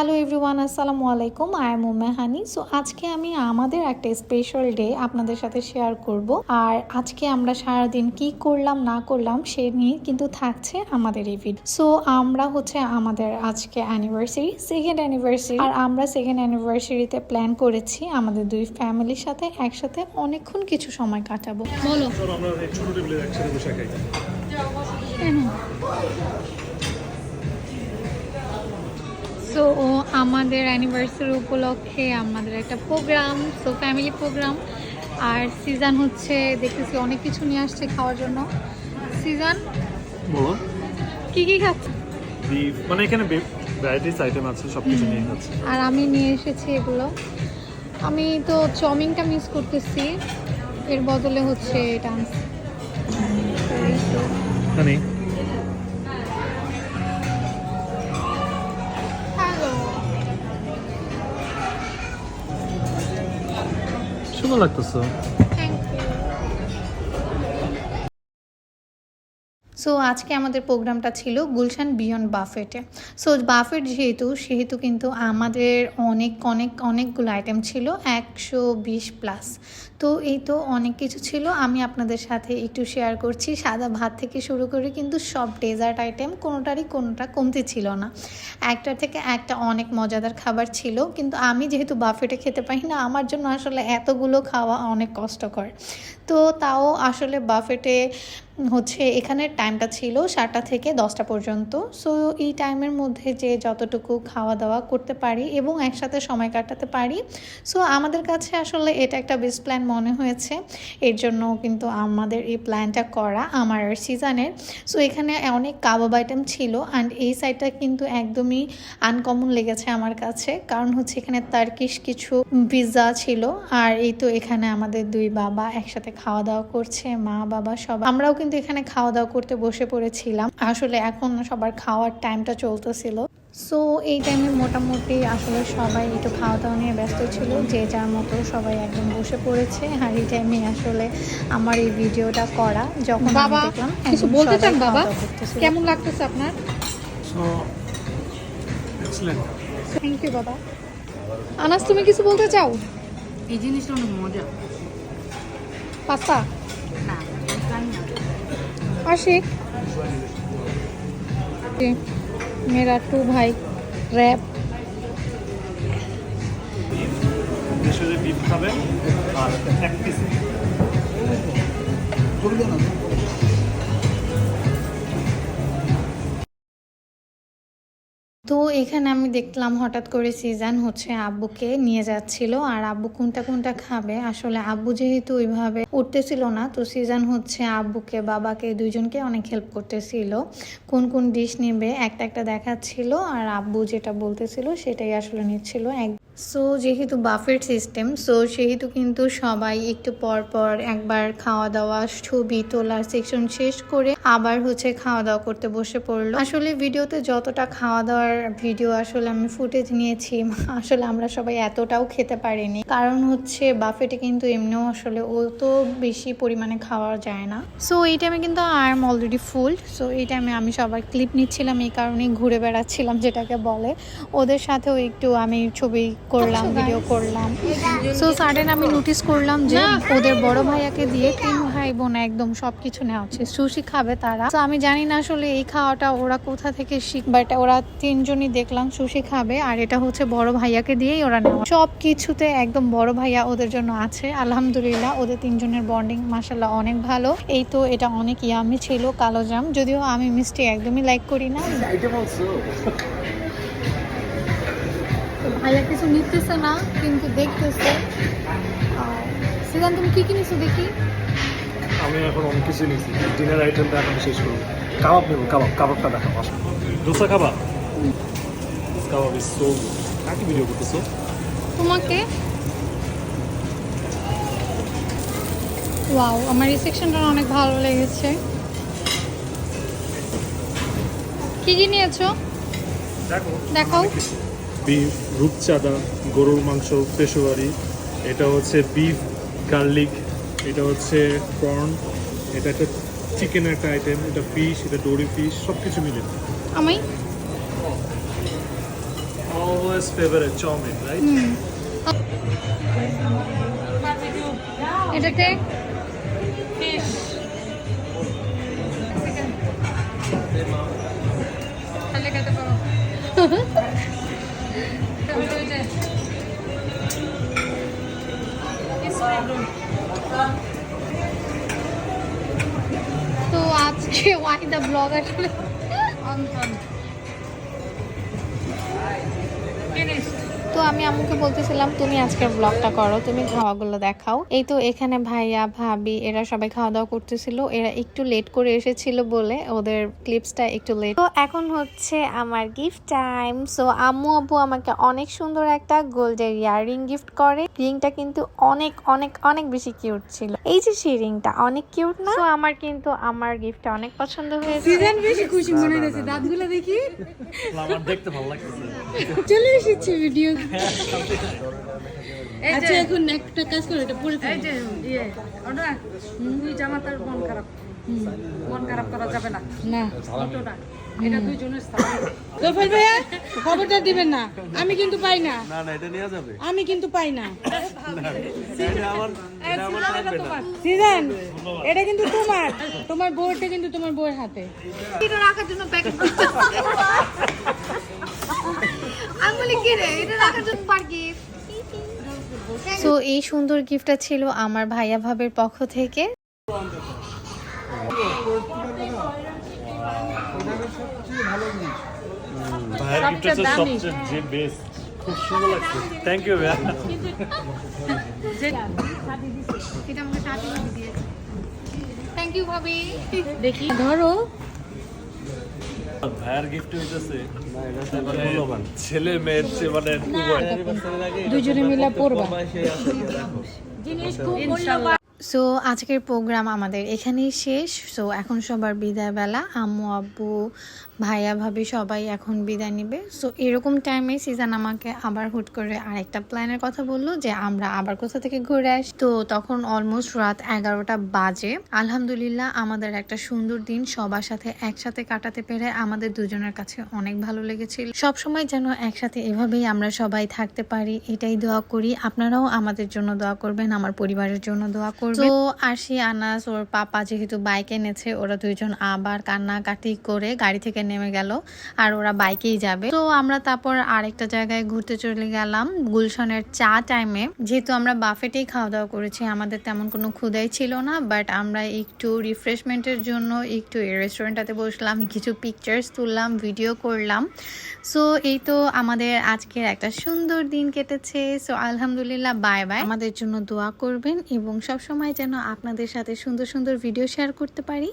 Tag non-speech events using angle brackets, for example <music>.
Hello everyone আসসালামু আলাইকুম I am honey so আজকে আমি আমাদের একটা স্পেশাল ডে আপনাদের সাথে শেয়ার করব। আর আজকে আমরা সারাদিন কি করলাম না করলাম সে নিয়ে কিন্তু থাকছে আমাদের এই ভিডিও সো আমরা হচ্ছে আমাদের আজকে অ্যানিভার্সারি সেকেন্ড অ্যানিভার্সারি আর আমরা সেকেন্ড অ্যানিভার্সারিতে প্ল্যান করেছি আমাদের দুই ফ্যামিলির সাথে একসাথে অনেকক্ষণ কিছু সময় কাটাবো। বলো। আমরা ছোট টেবিলে একসাথে বসে খাই। সো আমাদের অ্যানিভার্সারি উপলক্ষে আমাদের একটা প্রোগ্রাম সো ফ্যামিলি প্রোগ্রাম আর সিজন হচ্ছে দেখতেছি অনেক কিছু নিয়ে আসছে খাওয়ার জন্য। সিজন বলো কি কি খাচ্ছে? মানে এখানে ভ্যারাইটিস আইটেম আছে সব কিছু নিয়ে যাচ্ছে আর আমি নিয়ে এসেছি এগুলো। আমি তো চাউমিনটা মিস করতেছি। এর বদলে হচ্ছে এটা। আনছি। সুন্দর লাগতেছে সো আজকে আমাদের প্রোগ্রামটা ছিল গুলশান বিয়ন্ড বাফেটে। সো বাফেট যেহেতু, সেহেতু কিন্তু আমাদের অনেক অনেক, অনেকগুলো আইটেম ছিল, একশো বিশ প্লাস তো এই তো অনেক কিছু ছিল, আমি আপনাদের সাথে একটু শেয়ার করছি। সাদা ভাত থেকে শুরু করে কিন্তু সব ডেজার্ট আইটেম কোনোটারই কোনোটা কমতি ছিল না। একটার থেকে একটা অনেক মজাদার খাবার ছিল, কিন্তু আমি যেহেতু বাফেটে খেতে পারি না, আমার জন্য আসলে এতগুলো খাওয়া অনেক কষ্টকর। তো তাও আসলে বাফেটে হচ্ছে এখানের টাইমটা ছিল সাতটা থেকে দশটা পর্যন্ত। সো এই টাইমের মধ্যে যে যতটুকু খাওয়া দাওয়া করতে পারি এবং একসাথে সময় কাটাতে পারি। সো আমাদের কাছে আসলে এটা একটা বেস্ট প্ল্যান মনে হয়েছে। এর জন্য কিন্তু আমাদের এই প্ল্যানটা করা আমার সিজনের সো এখানে অনেক কাবাব আইটেম ছিল অ্যান্ড এই সাইডটা কিন্তু একদমই আনকমন লেগেছে আমার কাছে। কারণ হচ্ছে এখানে তার্কিশ কিছু পিৎজা ছিল। আর এই তো এখানে আমাদের দুই বাবা একসাথে খাওয়া দাওয়া করছে, মা, বাবা সব আমরাও কিন্তু এখানে খাওয়া দাওয়া করতে বসে পড়েছিলাম। আসলে এখন সবার খাওয়ার টাইমটা চলতেছিল। সো এই টাইমে মোটামুটি আসলে সবাই একটু খাওয়া দাওয়া নিয়ে ব্যস্ত ছিল। যে যার মতো সবাই একদম বসে পড়েছে। আর এই টাইমে আসলে আমার এই ভিডিওটা করা যখন বাবা, কিছু বলতে চান বাবা? কেমন লাগতেছে আপনার? সো থ্যাংক ইউ বাবা। আনাস তুমি কিছু বলতে চাও? এই জিনিসটা অনেক মজা। পাস্তা? না জানি না। আশিক মেরা টু ভাই র্যাপ বিশ্বজিৎ খাবেন আর এক পিস তো এখানে আমি দেখলাম হঠাৎ করে সিজন হচ্ছে আব্বুকে নিয়ে যাচ্ছিল, আর আব্বু কোনটা কোনটা খাবে? আসলে আব্বু যেহেতু ওইভাবে উঠতেছিল না, তো সিজন হচ্ছে আব্বুকে, বাবাকে দুইজনকে অনেক হেল্প করতেছিল। কোন কোন ডিশ নেবে একটা একটা দেখাচ্ছিল, আর আব্বু যেটা বলতেছিল সেটাই আসলে নিচ্ছিল। এক সো যেহেতু বাফেট সিস্টেম সো সেহেতু কিন্তু সবাই একটু পর পর একবার খাওয়া দাওয়া, ছবি তোলার সেকশন শেষ করে আবার হচ্ছে খাওয়া দাওয়া করতে বসে পড়ল। আসলে ভিডিওতে যতটা খাওয়া দাওয়ার ভিডিও আসলে আমি ফুটেজ নিয়েছি আসলে আমরা সবাই এতটাও খেতে পারিনি। কারণ হচ্ছে বাফেটে কিন্তু এমনিও আসলে অত বেশি পরিমাণে খাওয়া যায় না। সো এই টাইমে কিন্তু I am already full so এই টাইমে আমি সবার ক্লিপ নিচ্ছিলাম এই কারণেই ঘুরে বেড়াচ্ছিলাম যেটাকে বলে। ওদের সাথেও একটু আমি ছবি করলাম ভিডিও করলাম। সো সাডেন আমি নোটিস করলাম যে ওদের বড় ভাইয়াকে দিয়ে তিন ভাই বোন একদম সবকিছু নেওয়া হচ্ছে সুশি খাবে তারা। তো আমি জানি না আসলে এই খাওয়াটা ওরা কোথা থেকে শিখ বাট ওরা তিনজনই দেখলাম সুশি খাবে আর এটা হচ্ছে বড় ভাইয়াকে দিয়েই ওরা নেওয়া। সব কিছুতে একদম বড় ভাইয়া ওদের জন্য আছে। আলহামদুলিল্লাহ ওদের তিনজনের বন্ডিং মাসাল্লাহ অনেক ভালো। এই তো এটা অনেক ইয়ামি ছিল কালো জাম। যদিও আমি মিষ্টি একদমই লাইক করি না। ভাইয়া কিছু নিতেছে না কিন্তু দেখতেছে। সিদ্ধান্ত তুমি কি কিনেছো দেখি? আমি এখন অনেক কিছু নিয়েছি। ডিনার আইটেমটা এখন শেষ করব। কাবাব নেব কাবাব কাবাবটা দেখাবো আসো। দোসা খাবা কাবাব ইজ সো কাকে ভিডিও করতেছো? তোমাকে? ওয়াও আমার এই সেকশনটা অনেক ভালো লেগেছে। কি কি নিয়েছো? দেখো দেখাও। বিফ রূপচাঁদা গরুর মাংস পেশোয়ারি। এটা হচ্ছে বিফ গার্লিক এটা হচ্ছে প্রন এটা একটা চিকেনের একটা আইটেম এটা ফিশ এটা ডোরি ফিশ সব কিছু মিলে। আমি? Always favourite chow mein right এটাকে ফিশ ওই যে। তো আজকে ওয়াই দ্য ব্লগ আসলে? তো আমি আম্মুকে বলতেছিলাম তুমি আজকের ব্লগটা করো তুমি খাওয়াগুলো দেখাও। এই তো এখানে ভাইয়া ভাবি এরা সবাই খাওয়া দাওয়া করতেছিল। এরা একটু লেট করে এসেছিল বলে ওদের ক্লিপসটা একটু লেট তো এখন হচ্ছে আমার গিফট টাইম সো আম্মু আব্বু আমাকে অনেক সুন্দর একটা গোল্ডের ইয়াররিং গিফট করে। রিংটা কিন্তু অনেক অনেক অনেক বেশি কিউট ছিল। এই যে সেই রিংটা অনেক কিউট না? তো আমার কিন্তু আমার গিফটটা অনেক পছন্দ হয়েছে। সিজন বেশি খুশি মনে হয়েছে দাঁতগুলো দেখি। আমার দেখতে ভালো লাগতেছে। চলে এসেছে ভিডিও আচ্ছা এখন একটা কাজ করো এটা পরে এই যে ইয়ে ওটা তুই জামাতার মন খারাপ মন খারাপ করা যাবে না। না। এটা দুইজনের তোফাল ভাইয়া খবরটা দিবেন না। আমি কিন্তু পাই না। না না এটা নেওয়া যাবে। আমি কিন্তু পাই না। সিজন এটা কিন্তু তোমার। তোমার বউটা কিন্তু তোমার বউয়ের হাতে। রাখার জন্য প্যাকেট <laughs> আমি বলি কি রে? এটা রাখার জন্য পার গিফট সো এই সুন্দর গিফটটা ছিল আমার ভাইয়া ভাবের পক্ষ থেকে। দেখি ধরো। ভাইয়ের গিফট হইতেছে। মানে ছেলে মেয়ের চেয়ে মানে দুজনে মিলা পড়বা জিনিস খুব মূল্যবান। সো আজকের প্রোগ্রাম আমাদের এখানেই শেষ। সো এখন সবার বিদায় বেলা। আম্মু, আব্বু, ভাইয়া, ভাবি সবাই এখন বিদায় নিবে। সো এরকম টাইমে সিজান আমাকে আবার হুট করে আরেকটা প্ল্যানের কথা বলল যে আমরা আবার কোথা থেকে ঘুরে আসি। তো তখন অলমোস্ট রাত এগারোটা বাজে। আলহামদুলিল্লাহ, আমাদের একটা সুন্দর দিন। সবার সাথে একসাথে কাটাতে পেরে আমাদের দুজনের কাছে অনেক ভালো লেগেছিল। সব সময় যেন একসাথে এভাবেই আমরা সবাই থাকতে পারি, এটাই দোয়া করি। আপনারাও আমাদের জন্য দোয়া করবেন, আমার পরিবারের জন্য দোয়া করবেন। তো আরশি আনাস, ওর পাপা যেহেতু বাইক এনেছে, ওরা দুইজন আবার কান্নাকাটি করে গাড়ি থেকে নেমে গেল আর ওরা বাইকেই যাবে। তো আমরা তারপর আরেকটা জায়গায় ঘুরতে চলে গেলাম, গুলশনের চা টাইমে যেহেতু আমরা বাফেটেই খাওয়া দাওয়া করেছি, আমাদের তেমন কোনো ক্ষুদাই ছিল না বাট আমরা একটু রিফ্রেশমেন্টের জন্য একটু এই রেস্টুরেন্টটাতে বসলাম, কিছু পিকচার্স তুললাম ভিডিও করলাম। সো এই তো আমাদের আজকের একটা সুন্দর দিন কেটেছে। সো আলহামদুলিল্লাহ বাই বাই আমাদের জন্য দোয়া করবেন এবং সবসময় যেন আপনাদের সাথে সুন্দর সুন্দর ভিডিও শেয়ার করতে পারি।